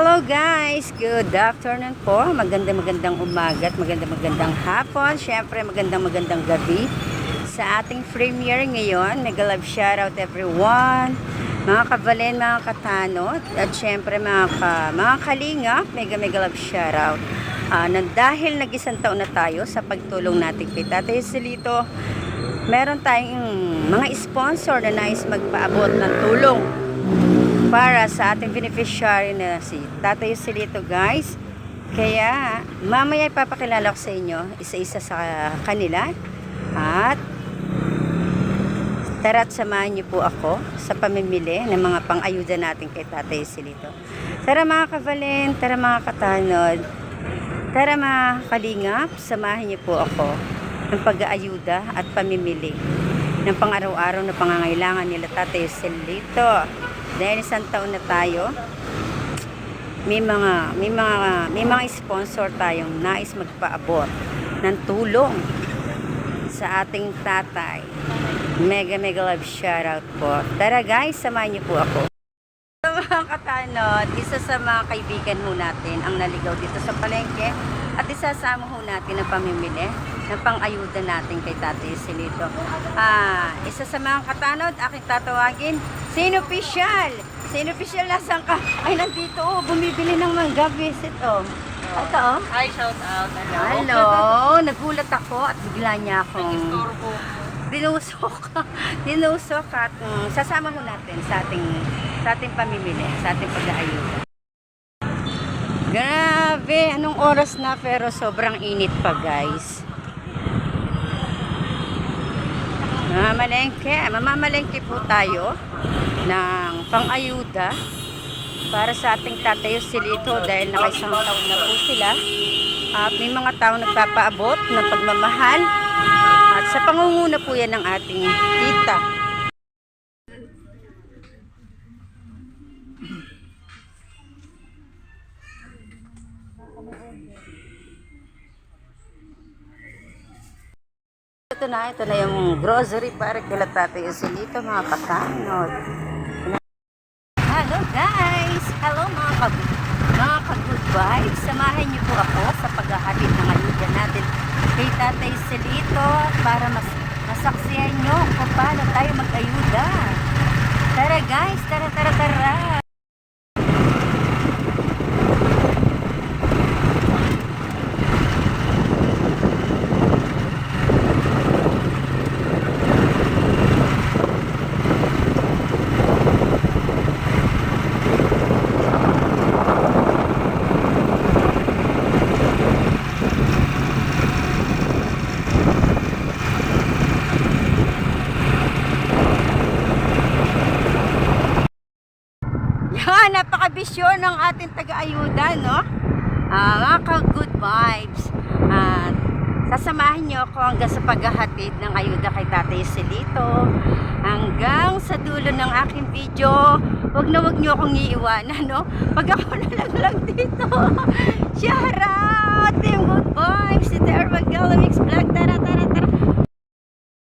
Hello guys! Good afternoon po. Maganda magandang umaga at maganda magandang hapon. Siyempre magandang magandang gabi sa ating premiere ngayon. Mega love shoutout everyone. Mga kabalen, mga katanot, at siyempre mga, ka, mga kalingap, mega mega love shoutout. Ah, nang dahil nag-isang taon na tayo sa pagtulong natin kay Tatay Silito, meron tayong mga sponsor na nais magpaabot ng tulong para sa ating beneficiary na si Tatay Silito guys. Kaya mamaya ipapakilala ko sa inyo isa-isa sa kanila at tara't samahan niyo po ako sa pamimili ng mga pang-ayuda natin kay Tatay Silito. Tara mga kavalen, tara mga katanod, tara mga kalingap, samahan niyo po ako ng pag-aayuda at pamimili ng pang-araw-araw na pangangailangan nila Tatay Silito. Dahil isang taon na tayo, may mga may mga may mga sponsor tayong nais magpaabot ng tulong sa ating tatay. Mega mega love shoutout po. Tara guys, samahan niyo po ako. Sa mga katanod, isa sa mga kaibigan ho natin ang naligaw dito sa palengke at isasama ho natin ang pamimili ng pang-ayuda natin kay Tatay Silito. Ah, isa sa mga katanod, aking tatawagin, sino official? Sino official nasan ka? Ay, nandito oh, bumibili ng mangga visit oh. Ito oh. Hi, shout out. Hello. Hello, nagulat ako at bigla niya akong po. dinusok dinusok at mm, sasama ho natin sa ating sa ating pamimili, sa ating pag-aayuda. Grabe, anong oras na pero sobrang init pa guys. Mamamalengke, mamamalengke po tayo ng pang-ayuda para sa ating tatayo silito dahil nakaisang taon na po sila. At may mga tao nagpapaabot ng pagmamahal at sa pangunguna po yan ng ating tita. Ito na, ito na yung grocery para kila tatay Usilito, mga katanod. Hello guys! Hello mga kag mga ka-good. Samahan niyo po ako sa paghahatid ng ayuda natin kay Tatay Celito para mas masaksihan niyo kung paano tayo mag-ayuda. Tara guys, tara tara tara. Yan, napakabisyon ng ating taga-ayuda, no? Ah, mga ka-good vibes. At sasamahan niyo ako hanggang sa paghahatid ng ayuda kay Tatay Celito. Hanggang sa dulo ng aking video. Huwag na huwag niyo akong iiwanan, no? Pag ako na lang lang dito. Shout out! Team Good Vibes! Ito Ermagala Mix Vlog. Tara, tara, tara.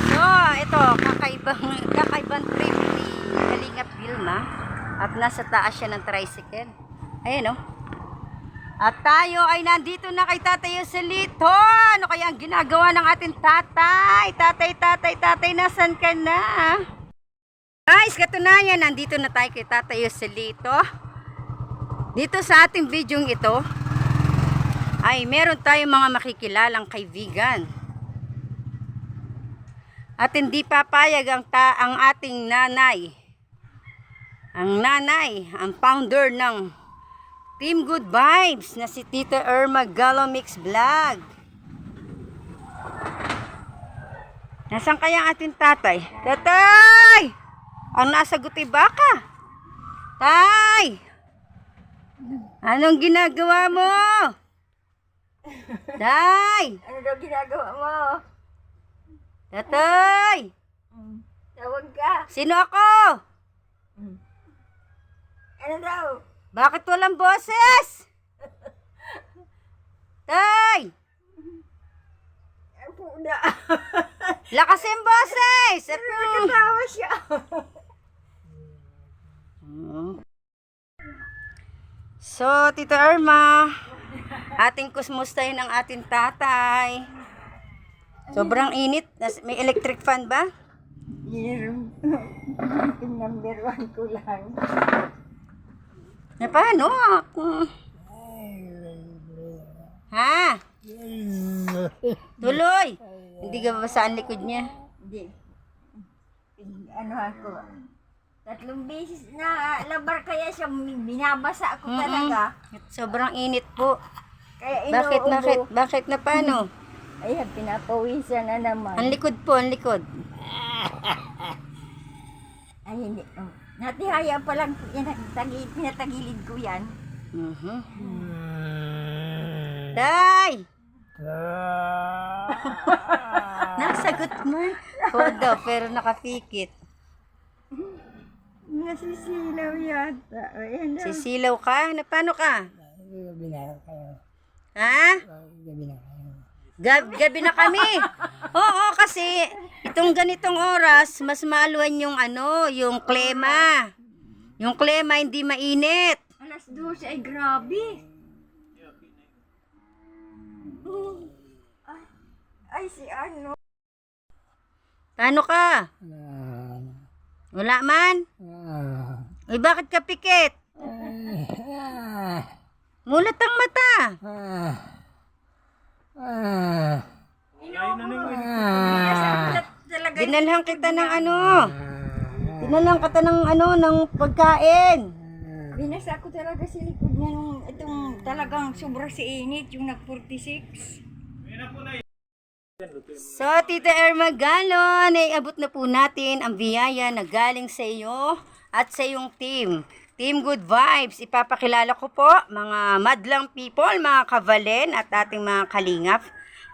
So, ito, kakaibang, kakaibang trip ni Kalingap Vilma. At nasa taas siya ng tricycle. Ayan, oh. At tayo ay nandito na kay Tatay Yoselito. Ano kaya ang ginagawa ng ating tatay? Tatay, tatay, tatay, nasan ka na? Guys, katunayan, nandito na tayo kay Tatay Yoselito. Dito sa ating video ito, ay meron tayong mga makikilalang kaibigan. At hindi papayag ang, ta ang ating nanay. Ang nanay, ang founder ng Team Good Vibes na si Tita Irma Gallo Mix Vlog. Nasaan kaya ang ating tatay? Tatay! Ang nasa guti baka. Tay! Anong ginagawa mo? Tay! Ano daw ginagawa mo? Tatay! Tawag ka. Sino ako? Ano daw? Bakit walang boses? Tay! Ako na. Lakas yung boses! Ito. Tawa siya. So, Tito Irma, ating kusmustahin ang ating tatay. Sobrang init. May electric fan ba? Year. number one ko lang. Na paano? Kung- Ha? Tuloy. Hindi ka ba sa likod niya? Hindi. Ano ako? Tatlong beses na labar kaya siya binabasa ako talaga. Sobrang init po. Kaya Bakit, inuubo. bakit, bakit na paano? Ayan, pinapawisan na naman. Ang likod po, ang likod. Ay, hindi. Oh. Natihaya pa lang tagi, pinatagilid ko yan. Mhm. Day! Nasagot mo. Kodo, pero nakapikit. Nasisilaw yata. Ayan. Sisilaw ka? Na paano ka? Gabi na kayo. Ha? Gabi na kayo. Gab gabi na kami. Oo, kasi itong ganitong oras, mas maluwan yung ano, yung klema. Yung klema hindi mainit. Alas 12 ay grabe. Oh. Ay, ay, si ano. Paano ka? Ah, Wala man? ah, Ay, bakit ka pikit? ah, Mulat ang mata. Ah, ah. Dinalhan kita ng ano. Dinalhan kita ng ano, ng pagkain. Binasa ko talaga sa likod niya nung itong talagang sobra si init, yung nag-46. So, Tita Irma Galon, ay abot na po natin ang biyaya na galing sa iyo at sa iyong team. Team Good Vibes, ipapakilala ko po mga madlang people, mga kavalen at ating mga kalingap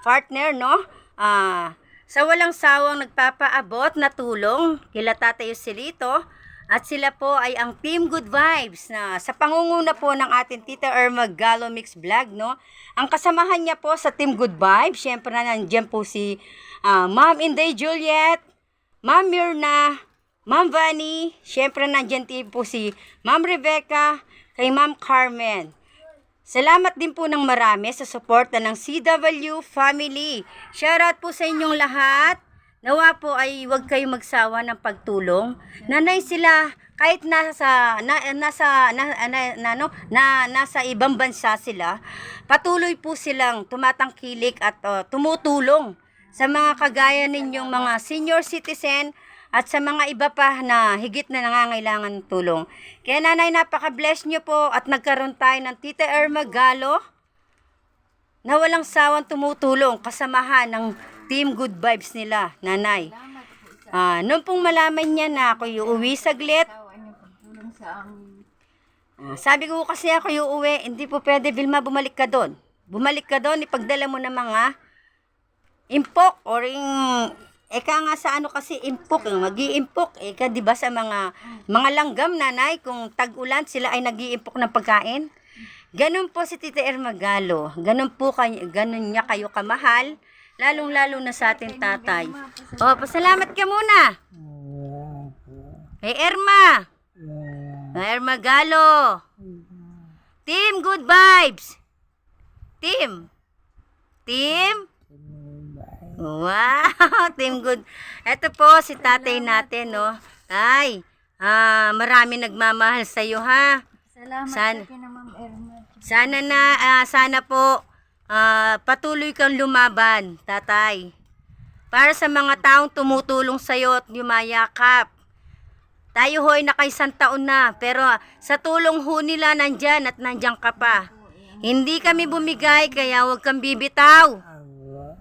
partner, no? Ah, sa walang sawang nagpapaabot na tulong kila Tatay Yoselito at sila po ay ang Team Good Vibes na sa pangunguna po ng ating Tita Irma Galo Mix Vlog, no? Ang kasamahan niya po sa Team Good Vibes, syempre na nandiyan po si ah, Ma'am Inday Juliet, Ma'am Mirna, Ma'am Vani, syempre nandiyan din po si Ma'am Rebecca, kay Ma'am Carmen. Salamat din po ng marami sa suporta ng CW family. Shoutout po sa inyong lahat. Nawa po ay huwag kayong magsawa ng pagtulong. Nanay sila kahit nasa na, nasa na, na, na, no, na, nasa ibang bansa sila, patuloy po silang tumatangkilik at uh, tumutulong sa mga kagaya ninyong mga senior citizen at sa mga iba pa na higit na nangangailangan ng tulong. Kaya nanay, napaka-bless nyo po at nagkaroon tayo ng Tita Irma Galo na walang sawang tumutulong kasamahan ng Team Good Vibes nila, nanay. Ah, noong pong malaman niya na ako uuwi saglit. Ah, sabi ko kasi ako yung uwi, hindi po pwede, Vilma, bumalik ka doon. Bumalik ka doon, ipagdala mo ng mga impok or yung, eka nga sa ano kasi impok, yung mag-iimpok, eka di ba sa mga, mga langgam nanay, kung tag-ulan sila ay nag-iimpok ng pagkain. Ganun po si Tita Irma Galo. Ganun po kay, ganun niya kayo kamahal, lalong-lalo na sa ating tatay. O, pasalamat ka muna. Kay Irma. Kay Irma Galo. Team Good Vibes. Team. Team. Wow, Team Good. Ito po si tatay natin, no. Ay, ah, marami nagmamahal sa iyo, ha. Salamat San- sa kina Ma'am Erna. Sana na, ah, sana po ah, patuloy kang lumaban, tatay. Para sa mga taong tumutulong sa iyo at yumayakap. Tayo ho'y nakaisang taon na, pero sa tulong ho nila nandyan at nandyan ka pa. Hindi kami bumigay, kaya huwag kang bibitaw.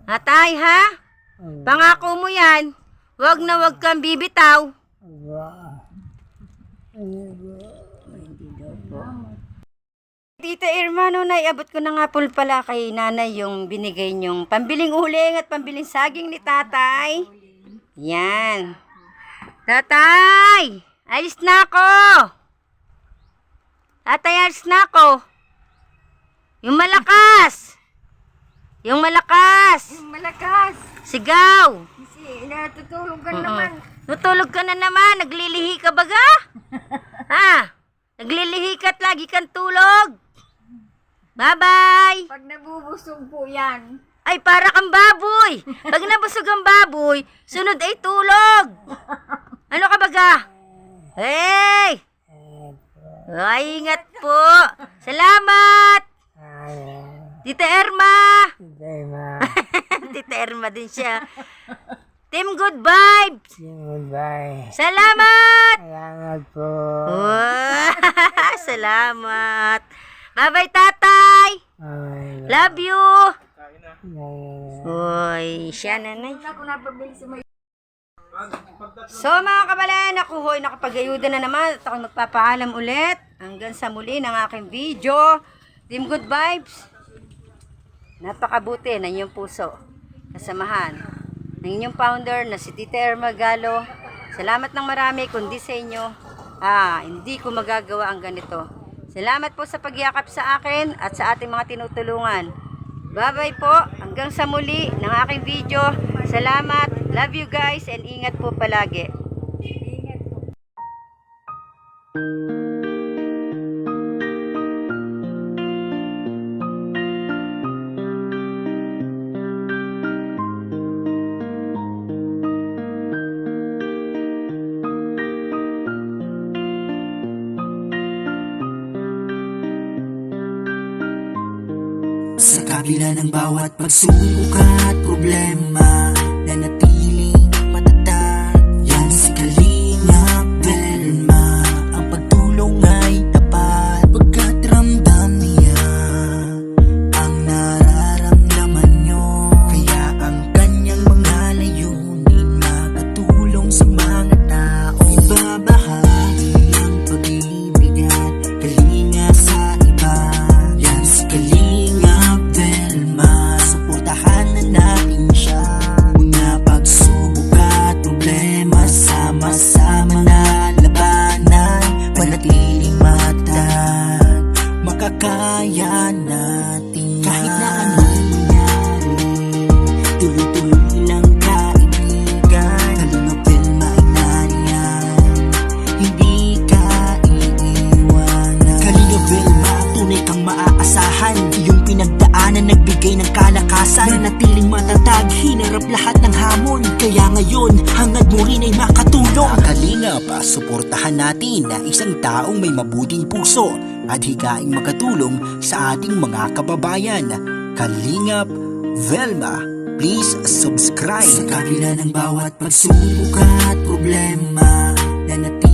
Hatay, ha? Pangako mo yan. Huwag na huwag kang bibitaw. Tita Irma, no, naiabot ko na nga po pala kay nanay yung binigay niyong pambiling uling at pambiling saging ni tatay. Yan. Tatay! Alis na ako! Tatay, alis na ako! Yung malakas! Yung malakas! Yung malakas. Sigaw! Kasi natutulog ka naman. Tutulog ka na naman. Naglilihi ka baga? ha? Naglilihi ka at lagi kang tulog? Bye-bye! Pag nabubusog po yan. Ay, para kang baboy! Pag nabusog ang baboy, sunod ay tulog! Ano ka baga? Hey! Ay, ingat po! Salamat! Tita Erma! Hindi ma. Tita Erma din siya. Team Good Vibes! Goodbye. Salamat! Salamat po. Wow! Salamat! Bye-bye, tatay! Ay, Love you! Uy, siya nanay. So mga kabalan, ako ho'y nakapag-ayuda na naman at ako magpapaalam ulit. Hanggang sa muli ng aking video. Team Good Vibes. Napakabuti ng inyong puso. Kasamahan ng inyong founder na si Tita Galo. Salamat ng marami kundi sa inyo. Ah, hindi ko magagawa ang ganito. Salamat po sa pagyakap sa akin at sa ating mga tinutulungan. Bye-bye po. Hanggang sa muli ng aking video. Salamat. Love you guys and ingat po palagi. Ingat po. Sa kabila ng bawat pagsubok at problema Nanatiling suportahan natin na isang taong may mabuting puso At higaing makatulong sa ating mga kababayan. Kalingap Velma Please subscribe. Sa kabila ng bawat pagsubok at problema Nanatiling